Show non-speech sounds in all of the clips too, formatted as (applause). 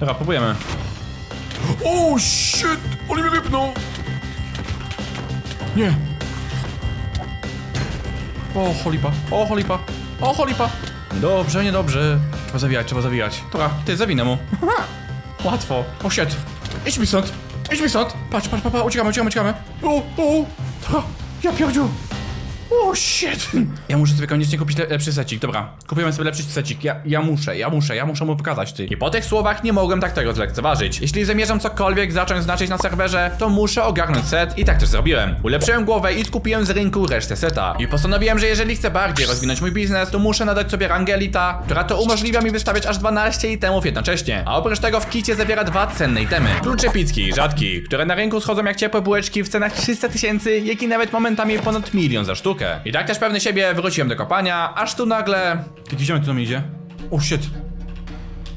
Dobra, próbujemy. O, shit! Oli mnie wypnął! Nie. O, cholipa, o, cholipa, o, cholipa. Dobrze, niedobrze. Trzeba zawijać, trzeba zawijać. Dobra, ty, zawinę mu. (laughs) Łatwo. O, shit. Idź mi stąd. Idź mi stąd. Patrz, patrz, patrz, patrz, uciekamy, uciekamy, uciekamy. O, o, dobra. Ja pierdziu. O, shit! Ja muszę sobie koniecznie kupić le lepszy secik. Dobra, kupujemy sobie lepszy secik. Ja, ja muszę, ja muszę, ja muszę mu pokazać, ty. I po tych słowach nie mogłem tak tego zlekceważyć. Jeśli zamierzam cokolwiek zacząć znaczyć na serwerze, to muszę ogarnąć set i tak też zrobiłem. Ulepszyłem głowę i skupiłem z rynku resztę seta. I postanowiłem, że jeżeli chcę bardziej rozwinąć mój biznes, to muszę nadać sobie rangę elita, która to umożliwia mi wystawiać aż 12 itemów jednocześnie. A oprócz tego w kicie zawiera dwa cenne itemy. Klucze picki, rzadki, które na rynku schodzą jak ciepłe bułeczki w cenach 300 tysięcy, jak i nawet momentami ponad milion za sztukę. I tak też pewny siebie wróciłem do kopania, aż tu nagle... Jaki ziomek tu do mnie idzie? O shit.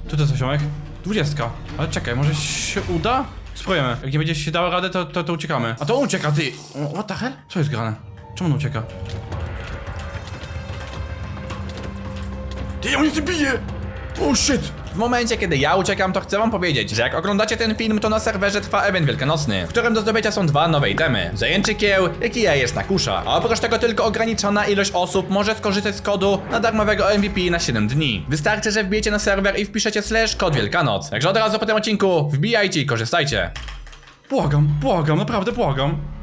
Tu to co ziomek? Dwudziestka. Ale czekaj, może się uda? Spróbujemy. Jak nie będzie się dało radę, to, to, to uciekamy. A to on ucieka, ty! What the hell? Co jest grane? Czemu on ucieka? Ty, on mnie bije! Oh shit! W momencie, kiedy ja uciekam, to chcę wam powiedzieć, że jak oglądacie ten film, to na serwerze trwa event wielkanocny, w którym do zdobycia są dwa nowe itemy. Zajęczy kieł, i jajeczna kusza. A oprócz tego tylko ograniczona ilość osób może skorzystać z kodu na darmowego MVP na 7 dni. Wystarczy, że wbijecie na serwer i wpiszecie slash kod Wielkanoc. Także od razu po tym odcinku wbijajcie i korzystajcie. Błagam, błagam, naprawdę błagam.